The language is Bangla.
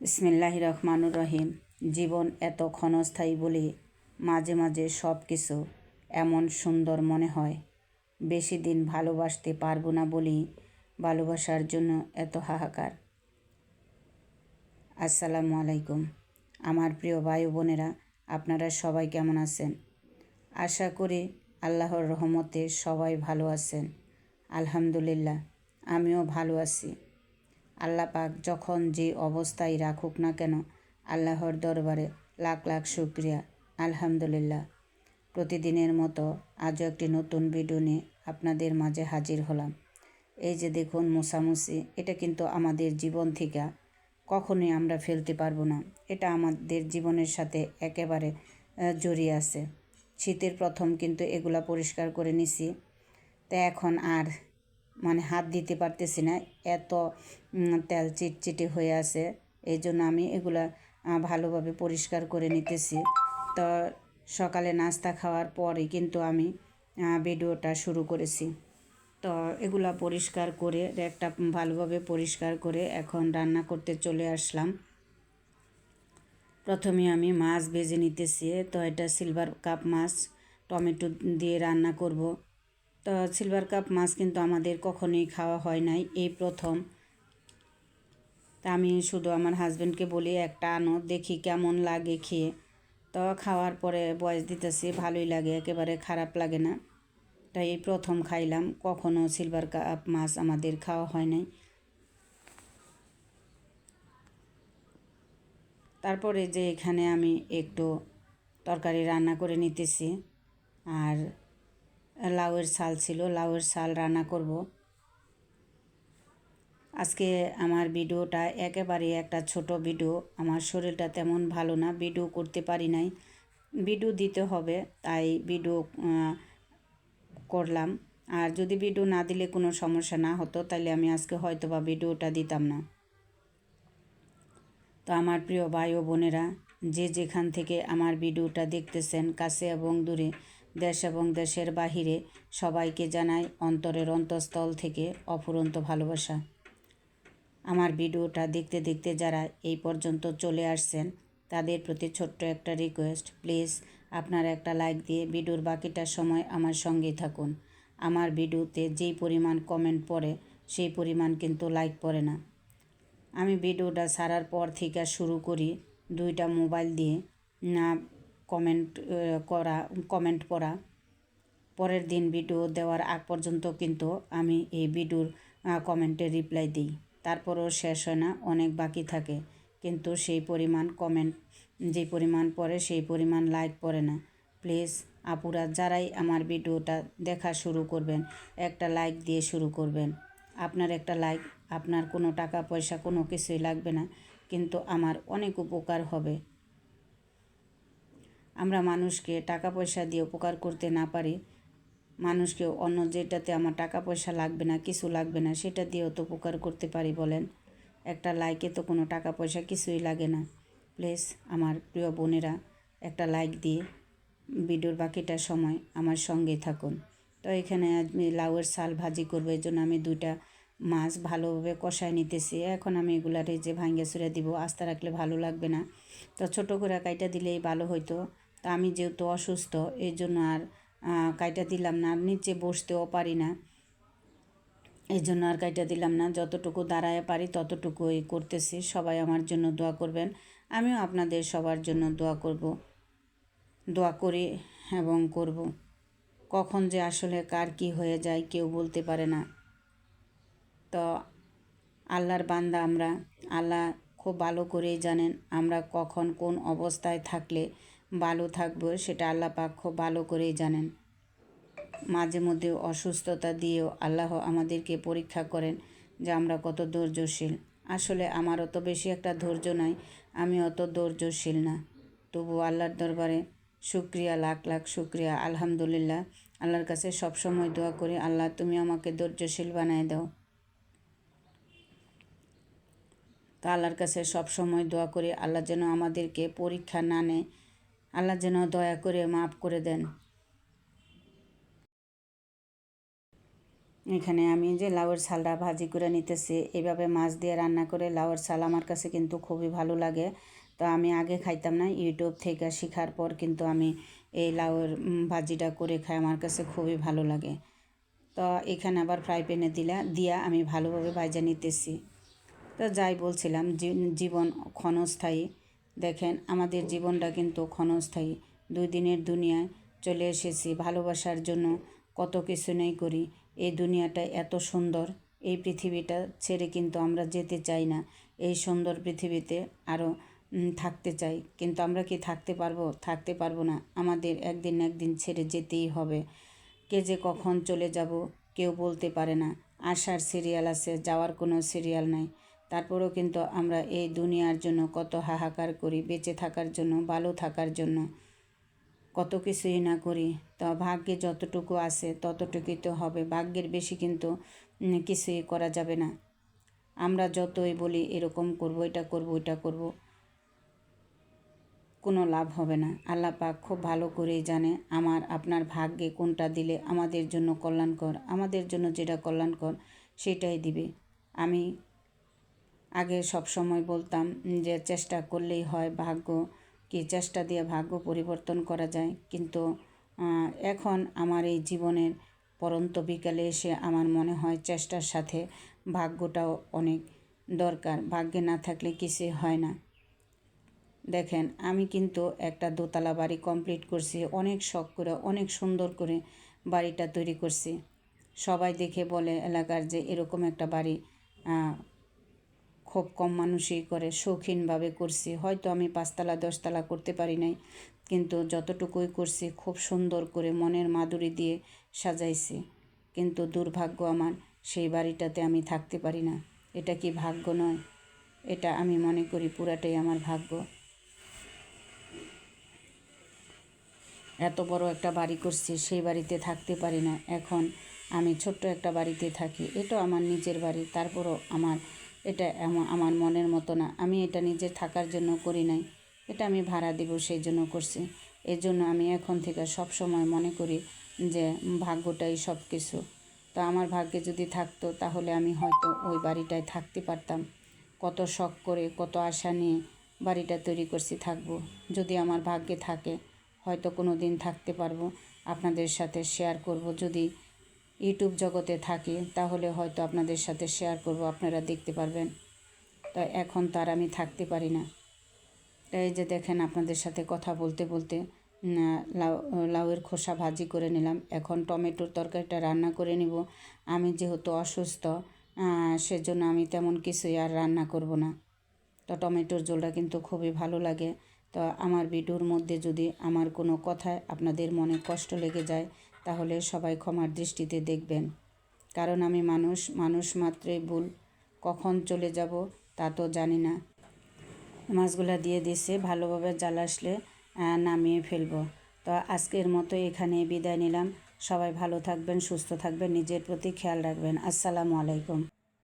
বিসমিল্লাহ রহমানুর রহিম। জীবন এত ক্ষণস্থায়ী বলে মাঝে মাঝে সব কিছু এমন সুন্দর মনে হয়। বেশি দিন ভালোবাসতে পারব না বলেই ভালোবাসার জন্য এত হাহাকার। আসসালামু আলাইকুম। আমার প্রিয় ভাই বোনেরা, আপনারা সবাই কেমন আছেন? আশা করি আল্লাহর রহমতে সবাই ভালো আছেন। আলহামদুলিল্লাহ, আমিও ভালো আছি। আল্লাহ পাক যখন যে অবস্থায় রাখুক না কেন, আল্লাহর দরবারে লাখ লাখ শুক্রিয়া, আলহামদুলিল্লাহ। প্রতিদিনের মতো আজও একটি নতুন ভিডিও নিয়ে আপনাদের মাঝে হাজির হলাম। এই যে দেখুন মোসামুসি এটা কিন্তু আমাদের জীবন থেকে। কখনোই আমরা ফেলতে পারব না। এটা আমাদের জীবনের সাথে একেবারে জড়িয়ে আছে। শীতের প্রথম কিন্তু এগুলা পরিষ্কার করে নিছি। তা এখন আর মানে হাত দিতে পারতেছি না। এত তেল চিটচিটে হয়ে আছে। এই জন্য আমি এগুলা ভালোভাবে পরিষ্কার করে নিতেছি। তো সকালে নাস্তা খাওয়ার পরে কিন্তু আমি ভিডিওটা শুরু করেছি। তো এগুলা পরিষ্কার করে একটা ভালোভাবে পরিষ্কার করে এখন রান্না করতে চলে আসলাম। প্রথমে আমি মাছ ভেজে নিতেছি। তো এটা সিলভার কাপ মাছ, টমেটো দিয়ে রান্না করব। তো সিলভার কাপ মাছ কিন্তু আমাদের কখনোই খাওয়া হয় নাই, এই প্রথম। তা আমি শুধু আমার হাজব্যান্ডকে বলি, একটা আনো, দেখি কেমন লাগে খেয়ে। তো খাওয়ার পরে বয়স দিতেছি, ভালোই লাগে, একেবারে খারাপ লাগে না। তাই এই প্রথম খাইলাম, কখনো সিলভার কাপ মাছ আমাদের খাওয়া হয় নাই। তারপরে যে এখানে আমি একটু তরকারি রান্না করে নিতেছি, আর লাউয়ের শাল ছিল, লাউয়ের শাল রান্না করব। আজকে আমার ভিডিওটা একেবারে একটা ছোট ভিডিও, আমার শরীরটা তেমন ভালো না, ভিডিও করতে পারি নাই। ভিডিও দিতে হবে, তাই ভিডিও করলাম। আর যদি ভিডিও না দিলে কোনো সমস্যা না হতো তাহলে আমি আজকে হয়তো বা ভিডিওটা দিতাম না। তো আমার প্রিয় ভাই ও বোনেরা, যে যেখান থেকে আমার ভিডিওটা দেখতেছেন, কাছে এবং দূরে দেশ এবং দেশের বাহিরে সবাইকে জানাই অন্তরের অন্তঃস্থল থেকে অফুরন্ত ভালোবাসা। আমার ভিডিওটা দেখতে দেখতে যারা এই পর্যন্ত চলে আসছেন, তাদের প্রতি ছোট্ট একটা রিকোয়েস্ট প্লিজ আপনারা একটা লাইক দিয়ে ভিডিওর বাকিটা সময় আমার সঙ্গেই থাকুন। আমার ভিডিওতে যেই পরিমাণ কমেন্ট পড়ে, সেই পরিমাণ কিন্তু লাইক পড়ে না। আমি ভিডিওটা সারার পর থেকে শুরু করি দুইটা মোবাইল দিয়ে। না কমেন্ট করা কমেন্ট পড়া। পরের দিন ভিডিও দেওয়ার আগ পর্যন্ত কিন্তু আমি এই ভিডিওর কমেন্টে রিপ্লাই দিই। তারপরও শেষ হয় না, অনেক বাকি থাকে। কিন্তু সেই পরিমাণ কমেন্ট যে পরিমাণ পড়ে সেই পরিমাণ লাইক পড়ে না। প্লিজ আপুরা যারাই আমার ভিডিওটা দেখা শুরু করবেন, একটা লাইক দিয়ে শুরু করবেন। আপনার একটা লাইক আপনার কোনো টাকা পয়সা কোনো কিছুই লাগবে না। কিন্তু আমার অনেক উপকার হবে। আমরা মানুষকে টাকা পয়সা দিয়ে উপকার করতে না পারি, মানুষকে অন্য যেটাতে আমার টাকা পয়সা লাগবে না, কিছু লাগবে না, সেটা দিয়েও তো উপকার করতে পারি বলেন। একটা লাইকে তো কোনো টাকা পয়সা কিছুই লাগে না। প্লিজ আমার প্রিয় বোনেরা, একটা লাইক দিয়ে ভিডিওর বাকিটা সময় আমার সঙ্গে থাকুন। তো এখানে আমি লাউয়ের শাল ভাজি করব, এই জন্য আমি দুইটা মাছ ভালোভাবে কষায় নিতেছি। এখন আমি এগুলারে যে ভাঙ্গে সুরে দিব, আস্তে রাখলে ভালো লাগবে না। তো ছোটো করে কাইটা দিলেই ভালো হইতো। তা আমি যেহেতু অসুস্থ এই জন্য আর কাইটা দিলাম না। আর নিচে বসতেও পারি না। এই জন্য আর কাইটা দিলাম না। যতটুকু দাঁড়ায় পারি ততটুকু ততটুকুই করতেছি। সবাই আমার জন্য দোয়া করবেন। আমিও আপনাদের সবার জন্য দোয়া করব। দোয়া করি এবং করব। কখন যে আসলে কার কি হয়ে যায় কেউ বলতে পারে না। তো আল্লাহর বান্দা আমরা। আল্লাহ খুব ভালো করেই জানেন আমরা কখন কোন অবস্থায় থাকলে ভালো থাকব, সেটা আল্লাহ পাক খুব ভালো করেই জানেন। মাঝে মধ্যে অসুস্থতা দিয়েও আল্লাহ আমাদেরকে পরীক্ষা করেন যে আমরা কত ধৈর্যশীল। আসলে আমার অত বেশি একটা ধৈর্য নাই, আমি অত ধৈর্যশীল না। তবু আল্লাহর দরবারে শুক্রিয়া, লাখ লাখ শুক্রিয়া, আলহামদুলিল্লাহ। আল্লাহর কাছে সবসময় দোয়া করি, আল্লাহ তুমি আমাকে ধৈর্যশীল বানায় দাও। তা আল্লাহর কাছে সবসময় দোয়া করি, আল্লাহ যেন আমাদেরকে পরীক্ষা না নেয় আল্লাহ যেন দয়া করে মাফ করে দেন। এখানে আমি যে লাউয়ের ছালটা ভাজি করে নিতেছি, এভাবে মাছ দিয়ে রান্না করে লাউয়ের ছাল আমার কাছে কিন্তু খুবই ভালো লাগে। তো আমি আগে খাইতাম না, ইউটিউব থেকে শেখার পর কিন্তু আমি এই লাউয়ের ভাজিটা করে খাই, আমার কাছে খুবই ভালো লাগে। তো এখানে আবার ফ্রাই প্যানে দিলা, দিয়া আমি ভালোভাবে ভাজা নিতেছি। তো যাই বলছিলাম জীবন ক্ষণস্থায়ী। দেখেন, আমাদের জীবনটা কিন্তু ক্ষণস্থায়ী। দুই দিনের দুনিয়ায় চলে এসেছি ভালোবাসার জন্য, কত কিছু নেই করি। এই দুনিয়াটা এত সুন্দর, এই পৃথিবীটা ছেড়ে কিন্তু আমরা যেতে চাই না। এই সুন্দর পৃথিবীতে আরও থাকতে চাই। কিন্তু আমরা কি থাকতে পারব? থাকতে পারব না। আমাদের একদিন একদিন ছেড়ে যেতেই হবে। কে যে কখন চলে যাব, কেউ বলতে পারে না। আসার সিরিয়াল আছে, যাওয়ার কোনো সিরিয়াল নাই। তারপরেও কিন্তু আমরা এই দুনিয়ার জন্য কত হাহাকার করি, বেঁচে থাকার জন্য, ভালো থাকার জন্য। কত কিছুই না করি, তো ভাগ্যে যতটুকু আছে ততটুকুই তো হবে। ভাগ্যের বেশি কিন্তু কিছুই করা যাবে না। আমরা যতই বলি এরকম করব, এটা করব, ওইটা করব, কোনো লাভ হবে না। আল্লাহ পাক খুব ভালো করেই জানে আমার, আপনার ভাগ্যে কোনটা দিলে আমাদের জন্য কল্যাণকর, আমাদের জন্য যেটা কল্যাণকর সেটাই দিবে। আমি আগে সব সময় বলতাম যে চেষ্টা করলেই হয় ভাগ্য, কি চেষ্টা দিয়ে ভাগ্য পরিবর্তন করা যায়। কিন্তু এখন আমার এই জীবনের পরন্ত বিকালে এসে আমার মনে হয় চেষ্টার সাথে ভাগ্যটাও অনেক দরকার। ভাগ্যে না থাকলে কিছুই হয় না। দেখেন, আমি কিন্তু একটা দোতলা বাড়ি কমপ্লিট করছি, অনেক শখ করে, অনেক সুন্দর করে বাড়িটা তৈরি করছি। সবাই দেখে বলে এলাকার যে এরকম একটা বাড়ি খুব কম মানুষই করে, শৌখিনভাবে করছি। হয়তো আমি পাঁচতলা, দশতলা করতে পারি নাই, কিন্তু যতটুকুই করছি খুব সুন্দর করে মনের মাধুরী দিয়ে সাজাইছি। কিন্তু দুর্ভাগ্য আমার, সেই বাড়িটাতে আমি থাকতে পারি না। এটা কি ভাগ্য নয়? এটা আমি মনে করি পুরাটাই আমার ভাগ্য। এত বড় একটা বাড়ি করছি, সেই বাড়িতে থাকতে পারি না। এখন আমি ছোট্ট একটা বাড়িতে থাকি। এটাও আমার নিজের বাড়ি, তারপরও আমার এটা এমন আমার মনের মতো না। আমি এটা নিজে থাকার জন্য করি নাই। এটা আমি ভাড়া দিব সেই জন্য করছি। এর জন্য আমি এখন থেকে সব সময় মনে করি যে ভাগ্যটাই সব কিছু তো আমার ভাগ্যে যদি থাকতো তাহলে আমি হয়তো ওই বাড়িটায় থাকতে পারতাম। কত শখ করে, কত আশা নিয়ে বাড়িটা তৈরি করছি থাকব। যদি আমার ভাগ্যে থাকে, হয়তো কোনো দিন থাকতে পারব। আপনাদের সাথে শেয়ার করব। যদি ইউটিউব জগতে থাকি, তাহলে হয়তো আপনাদের সাথে শেয়ার করব, আপনারা দেখতে পারবেন। তো এখন তার আমি থাকতে পারি না। এই যে দেখেন আপনাদের সাথে কথা বলতে বলতে লাউ, লাউয়ের খোসা ভাজি করে নিলাম। এখন টমেটোর তরকারিটা রান্না করে নিব। আমি যেহেতু অসুস্থ সেজন্য আমি তেমন কিছুই আর রান্না করব না। তো টমেটোর ঝোলটা কিন্তু খুবই ভালো লাগে। তো আমার ভিডিওর মধ্যে যদি আমার কোনো কথায় আপনাদের মনে কষ্ট লেগে যায় তাহলে সবাই ক্ষমার দৃষ্টিতে দেখবেন। কারণ আমি মানুষ মানুষ মাত্রই ভুল। কখন চলে যাব তা তো জানি না। মাছগুলো দিয়ে দিছে, ভালোভাবে জাল আসলে নামিয়ে ফেলব। তো আজকের মতো এখানে বিদায় নিলাম। সবাই ভালো থাকবেন, সুস্থ থাকবেন, নিজের প্রতি খেয়াল রাখবেন। আসসালামু আলাইকুম।